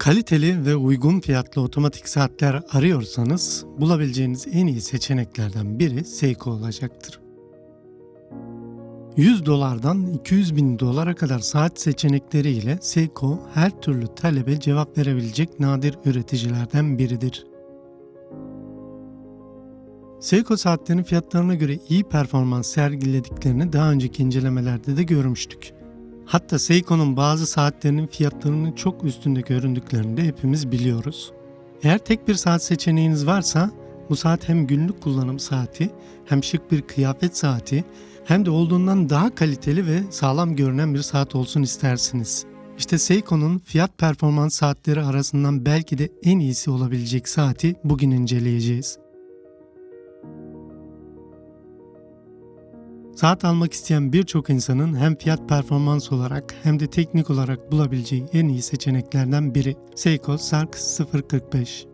Kaliteli ve uygun fiyatlı otomatik saatler arıyorsanız bulabileceğiniz en iyi seçeneklerden biri Seiko olacaktır. 100 dolardan 200 bin dolara kadar saat seçenekleri ile Seiko her türlü talebe cevap verebilecek nadir üreticilerden biridir. Seiko saatlerin fiyatlarına göre iyi performans sergilediklerini daha önceki incelemelerde de görmüştük. Hatta Seiko'nun bazı saatlerinin fiyatlarının çok üstünde göründüklerini de hepimiz biliyoruz. Eğer tek bir saat seçeneğiniz varsa bu saat hem günlük kullanım saati hem şık bir kıyafet saati hem de olduğundan daha kaliteli ve sağlam görünen bir saat olsun istersiniz. İşte Seiko'nun fiyat performans saatleri arasından belki de en iyisi olabilecek saati bugün inceleyeceğiz. Saat almak isteyen birçok insanın hem fiyat performans olarak hem de teknik olarak bulabileceği en iyi seçeneklerden biri Seiko Sark 045.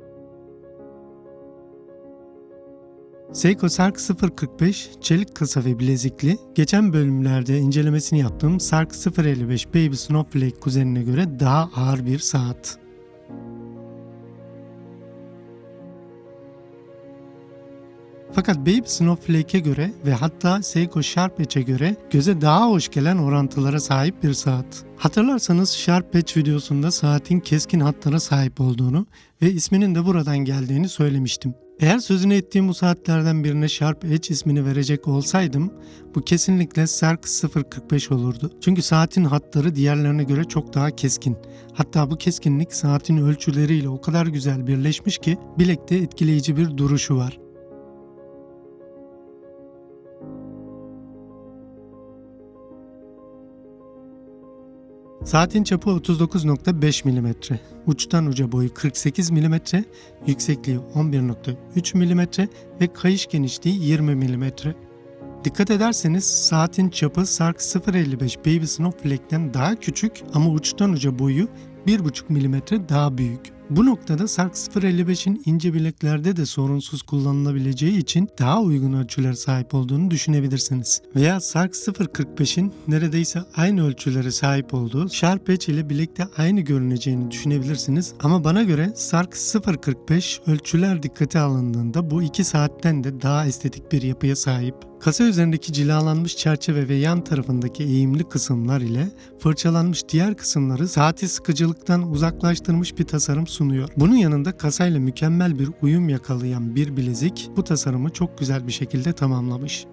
Seiko Sark 045 çelik kasa ve bilezikli. Geçen bölümlerde incelemesini yaptığım Sark 055 Baby Snowflake kuzenine göre daha ağır bir saat. Fakat Baby Snowflake'e göre ve hatta Seiko Sharp göre göze daha hoş gelen orantılara sahip bir saat. Hatırlarsanız Sharp Edge videosunda saatin keskin hatlara sahip olduğunu ve isminin de buradan geldiğini söylemiştim. Eğer sözünü ettiğim bu saatlerden birine Sharp Edge ismini verecek olsaydım bu kesinlikle Sark 045 olurdu. Çünkü saatin hatları diğerlerine göre çok daha keskin. Hatta bu keskinlik saatin ölçüleriyle o kadar güzel birleşmiş ki bilekte etkileyici bir duruşu var. Saatin çapı 39.5 mm, uçtan uca boyu 48 mm, yüksekliği 11.3 mm ve kayış genişliği 20 mm. Dikkat ederseniz saatin çapı Sark 055 Baby Snowflake'den daha küçük ama uçtan uca boyu 1.5 mm daha büyük. Bu noktada Sark 055'in ince bileklerde de sorunsuz kullanılabileceği için daha uygun ölçülere sahip olduğunu düşünebilirsiniz. Veya Sark 045'in neredeyse aynı ölçülere sahip olduğu Sharp Edge ile bilekte aynı görüneceğini düşünebilirsiniz. Ama bana göre Sark 045 ölçüler dikkate alındığında bu iki saatten de daha estetik bir yapıya sahip. Kasa üzerindeki cilalanmış çerçeve ve yan tarafındaki eğimli kısımlar ile fırçalanmış diğer kısımları saati sıkıcılıktan uzaklaştırmış bir tasarım sunuyor. Bunun yanında kasayla mükemmel bir uyum yakalayan bir bilezik bu tasarımı çok güzel bir şekilde tamamlamış.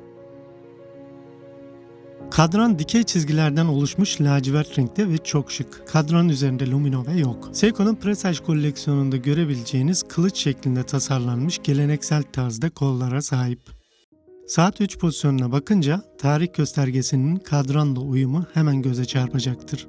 Kadran dikey çizgilerden oluşmuş lacivert renkte ve çok şık. Kadran üzerinde luminove yok. Seiko'nun Presage koleksiyonunda görebileceğiniz kılıç şeklinde tasarlanmış geleneksel tarzda kollara sahip. Saat 3 pozisyonuna bakınca tarih göstergesinin kadranla uyumu hemen göze çarpacaktır.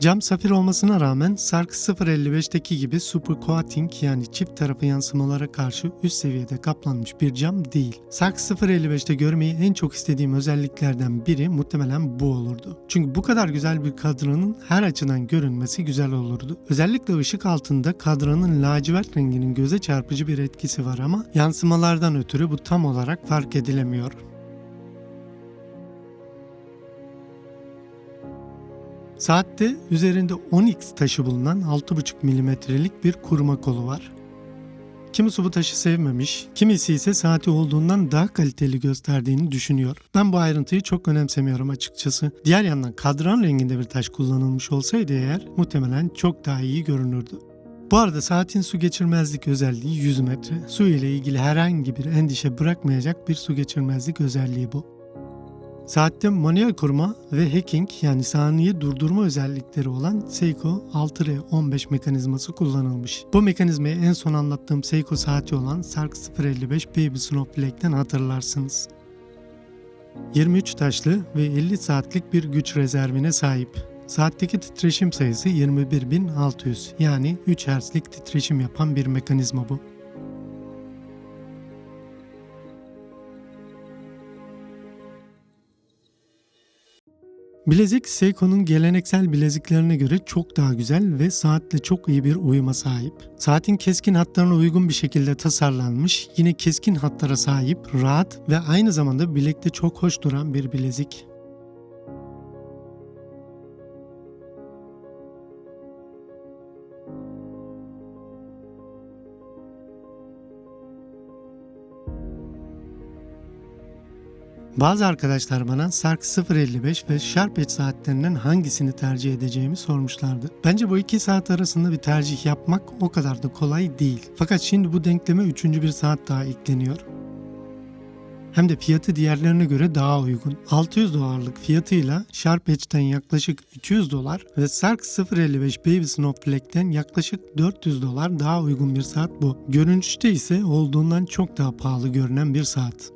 Cam safir olmasına rağmen Sark 055'teki gibi super coating yani çift tarafı yansımalara karşı üst seviyede kaplanmış bir cam değil. Sark 055'te görmeyi en çok istediğim özelliklerden biri muhtemelen bu olurdu. Çünkü bu kadar güzel bir kadranın her açıdan görünmesi güzel olurdu. Özellikle ışık altında kadranın lacivert renginin göze çarpıcı bir etkisi var ama yansımalardan ötürü bu tam olarak fark edilemiyor. Saatte üzerinde 10x taşı bulunan 6,5 milimetrelik bir kurma kolu var. Kimisi bu taşı sevmemiş, kimisi ise saati olduğundan daha kaliteli gösterdiğini düşünüyor. Ben bu ayrıntıyı çok önemsemiyorum açıkçası. Diğer yandan kadran renginde bir taş kullanılmış olsaydı eğer muhtemelen çok daha iyi görünürdü. Bu arada saatin su geçirmezlik özelliği 100 metre. Su ile ilgili herhangi bir endişe bırakmayacak bir su geçirmezlik özelliği bu. Saatte manuel kurma ve hacking yani saniye durdurma özellikleri olan Seiko 6R15 mekanizması kullanılmış. Bu mekanizmayı en son anlattığım Seiko saati olan Sark 055 Baby Snowflake'den hatırlarsınız. 23 taşlı ve 50 saatlik bir güç rezervine sahip. Saatteki titreşim sayısı 21600 yani 3 Hz'lik titreşim yapan bir mekanizma bu. Bilezik Seiko'nun geleneksel bileziklerine göre çok daha güzel ve saatle çok iyi bir uyuma sahip. Saatin keskin hatlarına uygun bir şekilde tasarlanmış, yine keskin hatlara sahip, rahat ve aynı zamanda bilekte çok hoş duran bir bilezik. Bazı arkadaşlar bana Sark 055 ve Sharp Edge saatlerinden hangisini tercih edeceğimi sormuşlardı. Bence bu iki saat arasında bir tercih yapmak o kadar da kolay değil. Fakat şimdi bu denkleme üçüncü bir saat daha ekleniyor. Hem de fiyatı diğerlerine göre daha uygun. 600 dolarlık fiyatıyla Sharp Edge'den yaklaşık 200 dolar ve Sark 055 Baby Snowflake'den yaklaşık 400 dolar daha uygun bir saat bu. Görünüşte ise olduğundan çok daha pahalı görünen bir saat.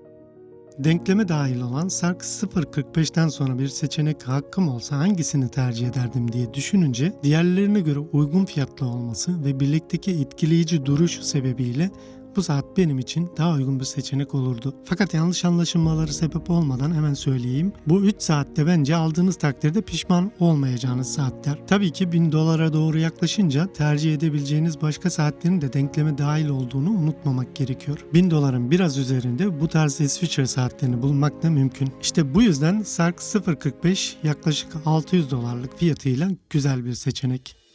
Denkleme dahil olan Sark 0.45'ten sonra bir seçenek hakkım olsa hangisini tercih ederdim diye düşününce diğerlerine göre uygun fiyatlı olması ve birlikteki etkileyici duruşu sebebiyle bu saat benim için daha uygun bir seçenek olurdu. Fakat yanlış anlaşılmaları sebep olmadan hemen söyleyeyim. Bu 3 saatte bence aldığınız takdirde pişman olmayacağınız saatler. Tabii ki 1000 dolara doğru yaklaşınca tercih edebileceğiniz başka saatlerin de denkleme dahil olduğunu unutmamak gerekiyor. 1000 doların biraz üzerinde bu tarz İsviçre saatlerini bulmak da mümkün. İşte bu yüzden Sark 0.45 yaklaşık 600 dolarlık fiyatıyla güzel bir seçenek.